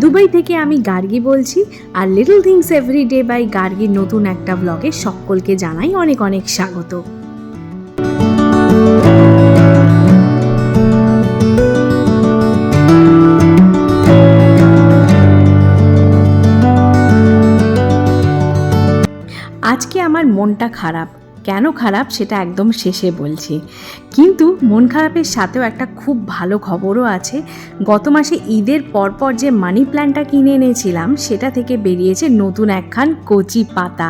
Dubai থেকে আমি গার্গি বলছি আর little things every day by গার্গির নতুন একটা ব্লগে সকলকে জানাই অনেক অনেক স্বাগত। আজকে আমার মনটা খারাপ। কেন খারাপ সেটা একদম শেষে বলছি। কিন্তু মন খারাপের সাথেও একটা খুব ভালো খবরও আছে। গত মাসে ঈদের পরপর যে মানি প্ল্যান্টটা কিনে এনেছিলাম, সেটা থেকে বেরিয়েছে নতুন একখান কচি পাতা।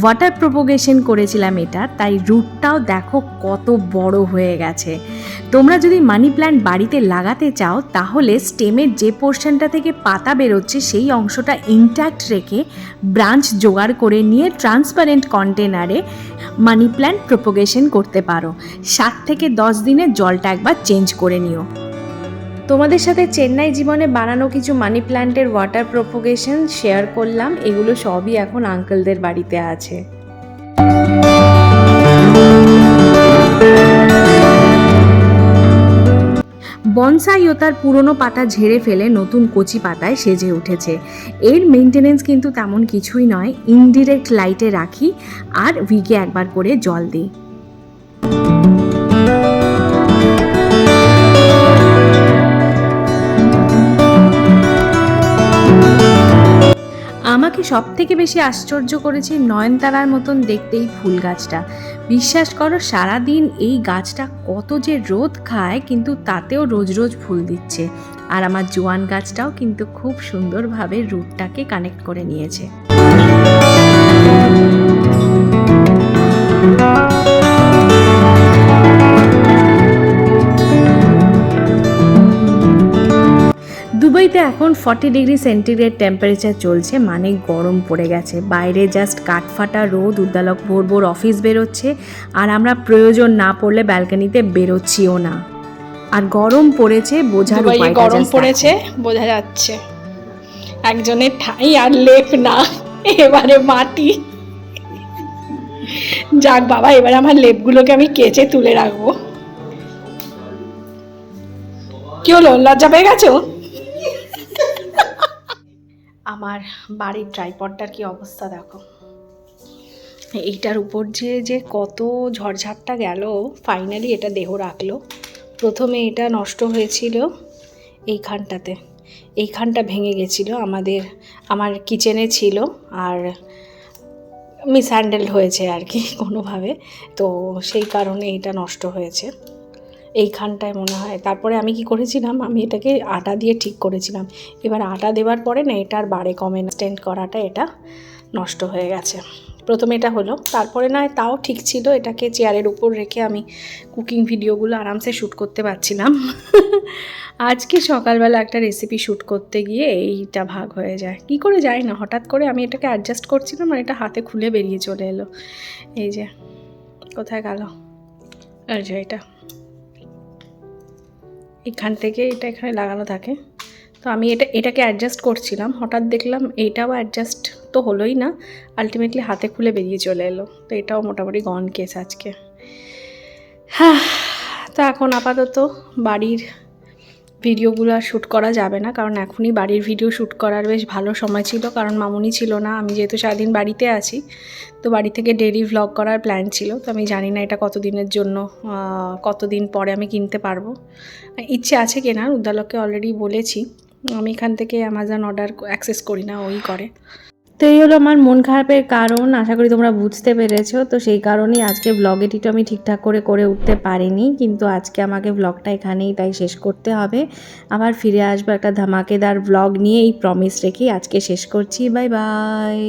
ওয়াটার প্রপোগেশন করেছিলাম এটা, তাই রুটটাও দেখো কত বড় হয়ে গেছে। তোমরা যদি মানি প্ল্যান্ট বাড়িতে লাগাতে চাও, তাহলে স্টেমের যে পোর্শনটা থেকে পাতা বেরোচ্ছে, সেই অংশটা ইনট্যাক্ট রেখে ব্রাঞ্চ জোগাড় করে নিয়ে ট্রান্সপারেন্ট কন্টেনারে মানি প্ল্যান্ট প্রোপোগেশন করতে পারো। সাত থেকে দশ দিনে জলটা একবার চেঞ্জ করে নিও। তোমাদের সাথে চেন্নাই জীবনে বানানো কিছু মানি প্ল্যান্টের ওয়াটার প্রোপোগেশন শেয়ার করলাম। এগুলো সবই এখন আঙ্কেলদের বাড়িতে আছে। বনসাইও তার পুরনো পাতা ঝেড়ে ফেলে নতুন কচি পাতায় সেজে উঠেছে। এর মেনটেনেন্স কিন্তু তেমন কিছুই নয় ইনডিরেক্ট লাইটে রাখি আর উইকে একবার করে জল দিই। সব থেকে বেশি আশ্চর্য করেছে নয়নতারার মতন দেখতে এই ফুল গাছটা। বিশ্বাস করো, সারাদিন এই গাছটা কত যে রোদ খায়, কিন্তু তাতেও রোজ রোজ ফুল দিচ্ছে। আর আমার জোয়ান গাছটাও কিন্তু খুব সুন্দরভাবে রুটটাকে কানেক্ট করে নিয়েছে। এখন ফর্টি ডিগ্রি সেন্টিগ্রেড টেম্পারেচার চলছে মানে গরম পড়ে গেছে। বাইরে জাস্ট কাঠফাটা রোদ উদ্দালক ভোর ভোর অফিস বেরোচ্ছে আর আমরা প্রয়োজন না পড়লে ব্যালকানিতে বেরোচ্ছিও না। আর গরম পড়েছে বোঝার উপায়টা গরম পড়েছে বোঝা যাচ্ছে। একজনের ঠাই আর লেপ না এবারে মাটি। যাক বাবা এবার আমার লেপগুলোকে আমি কেচে তুলে রাখব। কি হলো? লজ্জা পেয়ে গেছো? আমার বাড়ির ট্রাইপডটার কি অবস্থা দেখো। এইটার উপর যে যে কত ঝড়ঝাপটা গেল ফাইনালি এটা দেহ রাখল। প্রথমে এটা নষ্ট হয়েছিল এইখানটাতে। এইখানটা ভেঙে গেছিল, আমাদের, আমার কিচেনে ছিল আর মিসহ্যান্ডেল হয়েছে আর কি কোনোভাবে। তো সেই কারণে এটা নষ্ট হয়েছে। এইখানটায় মনে হয়। তারপরে আমি কি করেছিলাম? আমি এটাকে আটা দিয়ে ঠিক করেছিলাম। এবার আটা দেওয়ার পরে না, এটার বারে কমে স্ট্যান্ড করাটা এটা নষ্ট হয়ে গেছে। প্রথমে এটা হলো, তারপরে নয় তাও ঠিক ছিল। এটাকে চেয়ারের উপর রেখে আমি কুকিং ভিডিওগুলো আরামসে শ্যুট করতে পারছিলাম। আজকে সকালবেলা একটা রেসিপি শ্যুট করতে গিয়ে এইটা ভাগ হয়ে যায়। কি করে যায় না, হঠাৎ করে আমি এটাকে অ্যাডজাস্ট করছিলাম আর এটা হাতে খুলে বেরিয়ে চলে এলো। এই যে, কোথায় গেল? আর যে এটা। এখান থেকে এটা এখানে লাগানো থাকে। তো আমি এটা, এটাকে অ্যাডজাস্ট করছিলাম। হঠাৎ দেখলাম এইটাও অ্যাডজাস্ট তো হলোই না। আলটিমেটলি হাতে খুলে বেরিয়ে চলে এলো। তো এটাও মোটামুটি গন কেস আজকে। হ্যাঁ তো এখন আপাতত বাড়ির ভিডিওগুলো আর শ্যুট করা যাবে না, কারণ এখনই বাড়ির ভিডিও শ্যুট করার বেশ ভালো সময় ছিল, কারণ মামুনি ছিল না, আমি যেহেতু সারাদিন বাড়িতে আছি, তো বাড়ি থেকে ডেলি ভ্লগ করার প্ল্যান ছিল, তো আমি জানি না এটা কতদিনের জন্য কতদিন পরে আমি কিনতে পারব। ইচ্ছে আছে কেনার, উদ্দালককে অলরেডি বলেছি, আমি এখান থেকে অ্যামাজন অর্ডার অ্যাক্সেস করি না, ওই করে। তো এই হলো আমার মন খারাপের কারণ, আশা করি তোমরা বুঝতে পেরেছ। তো সেই কারণেই আজকে ব্লগ এডিটও আমি ঠিকঠাক করে করে উঠতে পারিনি, কিন্তু আজকে আমাকে ব্লগটা এখানেই তাই শেষ করতে হবে। আবার ফিরে আসব একটা ধামাকেদার ব্লগ নিয়ে এই প্রমিস রেখেই আজকে শেষ করছি বাই বাই